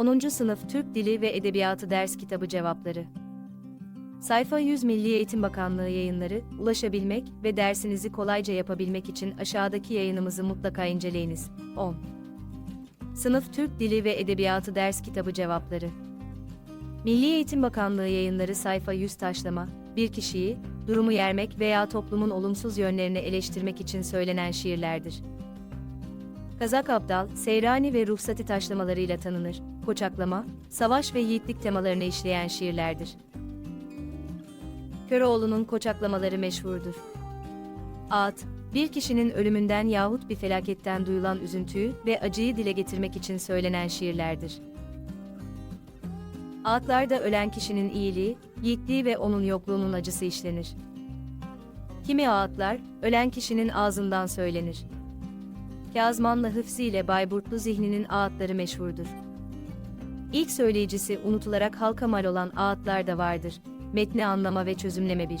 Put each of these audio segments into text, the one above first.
10. Sınıf Türk Dili ve Edebiyatı Ders Kitabı Cevapları Sayfa 100 Milli Eğitim Bakanlığı yayınları, ulaşabilmek ve dersinizi kolayca yapabilmek için aşağıdaki yayınımızı mutlaka inceleyiniz. 10. Sınıf Türk Dili ve Edebiyatı Ders Kitabı Cevapları Milli Eğitim Bakanlığı yayınları sayfa 100 taşlama, bir kişiyi, durumu yermek veya toplumun olumsuz yönlerini eleştirmek için söylenen şiirlerdir. Kazak Abdal, Seyrani ve Ruhsati taşlamalarıyla tanınır. Koçaklama, savaş ve yiğitlik temalarını işleyen şiirlerdir. Köroğlu'nun koçaklamaları meşhurdur. Ağıt, bir kişinin ölümünden yahut bir felaketten duyulan üzüntüyü ve acıyı dile getirmek için söylenen şiirlerdir. Ağıtlarda ölen kişinin iyiliği, yiğitliği ve onun yokluğunun acısı işlenir. Kimi ağıtlar, ölen kişinin ağzından söylenir. Kazman'la Hıfzi ile Bayburtlu zihninin ağıtları meşhurdur. İlk söyleyicisi unutularak halka mal olan ağıtlar da vardır. Metni anlama ve çözümleme 1.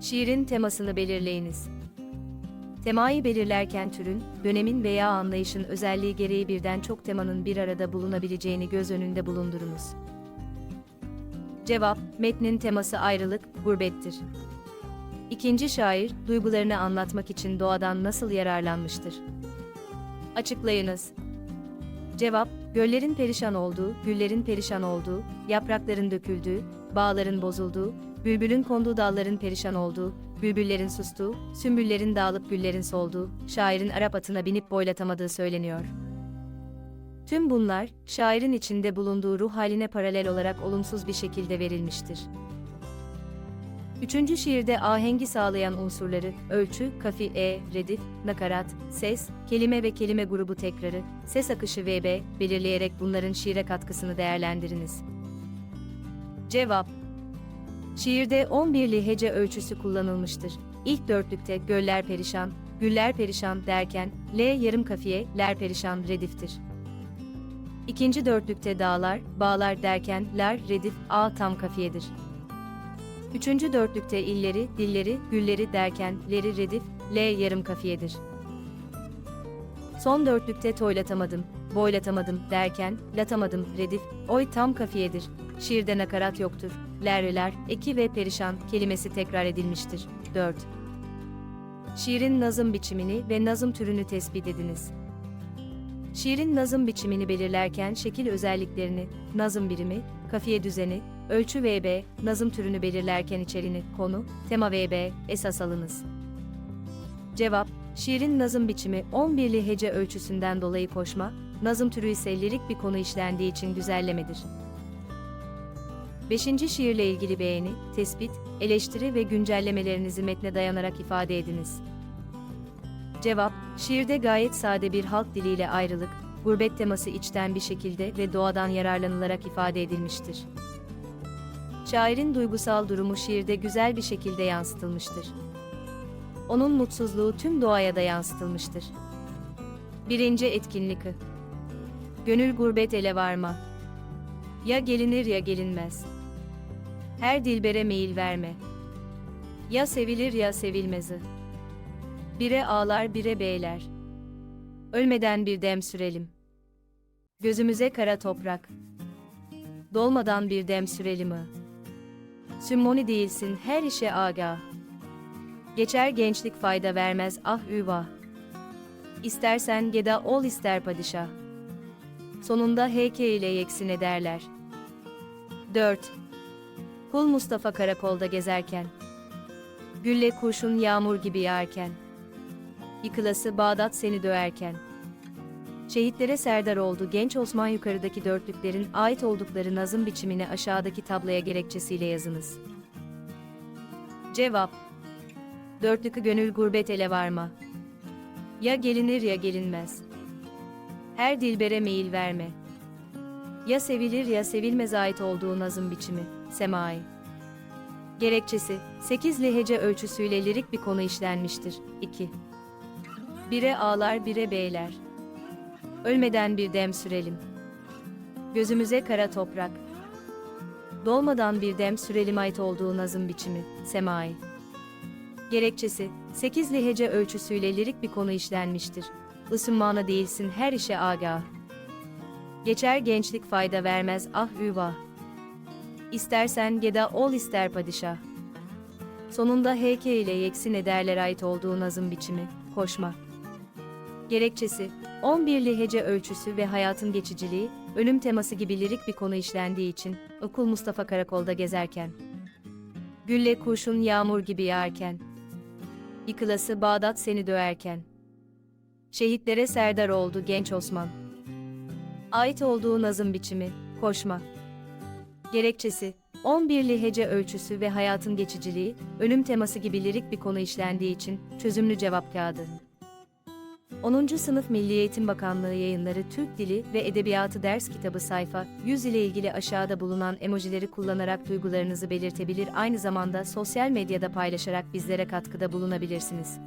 Şiirin temasını belirleyiniz. Temayı belirlerken türün, dönemin veya anlayışın özelliği gereği birden çok temanın bir arada bulunabileceğini göz önünde bulundurunuz. Cevap, metnin teması ayrılık, gurbettir. İkinci şair, duygularını anlatmak için doğadan nasıl yararlanmıştır? Açıklayınız. Cevap, göllerin perişan olduğu, güllerin perişan olduğu, yaprakların döküldüğü, bağların bozulduğu, bülbülün konduğu dalların perişan olduğu, bülbüllerin sustuğu, sümbüllerin dağılıp güllerin solduğu, şairin Arap atına binip boylatamadığı söyleniyor. Tüm bunlar, şairin içinde bulunduğu ruh haline paralel olarak olumsuz bir şekilde verilmiştir. Üçüncü şiirde ahengi sağlayan unsurları, ölçü, kafi e, redif, nakarat, ses, kelime ve kelime grubu tekrarı, ses akışı ve b, belirleyerek bunların şiire katkısını değerlendiriniz. Cevap Şiirde 11'li hece ölçüsü kullanılmıştır. İlk dörtlükte göller perişan, güller perişan derken, L yarım kafiye, ler perişan rediftir. İkinci dörtlükte dağlar, bağlar derken, lar redif, a tam kafiyedir. Üçüncü dörtlükte illeri, dilleri, gülleri derken, leri redif, L yarım kafiyedir. Son dörtlükte toylatamadım, boylatamadım derken, latamadım redif, oy tam kafiyedir. Şiirde nakarat yoktur. Lerreler, eki ve perişan kelimesi tekrar edilmiştir. 4. Şiirin nazım biçimini ve nazım türünü tespit ediniz. Şiirin nazım biçimini belirlerken şekil özelliklerini, nazım birimi, kafiye düzeni, ölçü VB, nazım türünü belirlerken içeriğini, konu, tema VB, esas alınız. Cevap, şiirin nazım biçimi 11'li hece ölçüsünden dolayı koşma, nazım türü ise lirik bir konu işlendiği için güzellemedir. Beşinci şiirle ilgili beğeni, tespit, eleştiri ve güncellemelerinizi metne dayanarak ifade ediniz. Cevap, şiirde gayet sade bir halk diliyle ayrılık, gurbet teması içten bir şekilde ve doğadan yararlanılarak ifade edilmiştir. Şairin duygusal durumu şiirde güzel bir şekilde yansıtılmıştır. Onun mutsuzluğu tüm doğaya da yansıtılmıştır. Birinci etkinlik Gönül gurbet ele varma. Ya gelinir ya gelinmez. Her dilbere meyil verme. Ya sevilir ya sevilmezi. Bire ağlar bire beyler. Ölmeden bir dem sürelim. Gözümüze kara toprak. Dolmadan bir dem sürelim mi? Sümmoni değilsin her işe agah. Geçer gençlik fayda vermez ah üva. İstersen geda ol ister padişah. Sonunda heyke ile yeksin ederler. 4. Kul Mustafa karakolda gezerken. Gülle kurşun yağmur gibi yağarken. Yıkılası Bağdat seni döverken. Şehitlere serdar oldu genç Osman yukarıdaki dörtlüklerin ait oldukları nazım biçimini aşağıdaki tabloya gerekçesiyle yazınız. Cevap Dörtlükü gönül gurbet ele varma. Ya gelinir ya gelinmez. Her dilbere meyil verme. Ya sevilir ya sevilmez ait olduğu nazım biçimi, semai. Gerekçesi, 8 hece ölçüsüyle lirik bir konu işlenmiştir. 2. Bire ağlar bire beyler. Ölmeden bir dem sürelim. Gözümüze kara toprak. Dolmadan bir dem sürelim ait olduğu nazım biçimi, semai. Gerekçesi, 8 hece ölçüsüyle lirik bir konu işlenmiştir. Isınmana değilsin her işe agah. Geçer gençlik fayda vermez ah hüva. İstersen geda ol ister padişah. Sonunda HK ile yeksin ederler ait olduğu nazım biçimi, koşma. Gerekçesi, 11'li hece ölçüsü ve hayatın geçiciliği, ölüm teması gibi lirik bir konu işlendiği için, okul Mustafa Karakol'da gezerken. Gülle kurşun yağmur gibi yağarken. Yıkılası Bağdat seni döverken. Şehitlere serdar oldu genç Osman. Ait olduğu nazım biçimi, koşma. Gerekçesi, 11'li hece ölçüsü ve hayatın geçiciliği, ölüm teması gibi lirik bir konu işlendiği için çözümlü cevap kağıdı. 10. Sınıf Milli Eğitim Bakanlığı yayınları Türk Dili ve Edebiyatı ders kitabı sayfa 100 ile ilgili aşağıda bulunan emojileri kullanarak duygularınızı belirtebilir aynı zamanda sosyal medyada paylaşarak bizlere katkıda bulunabilirsiniz.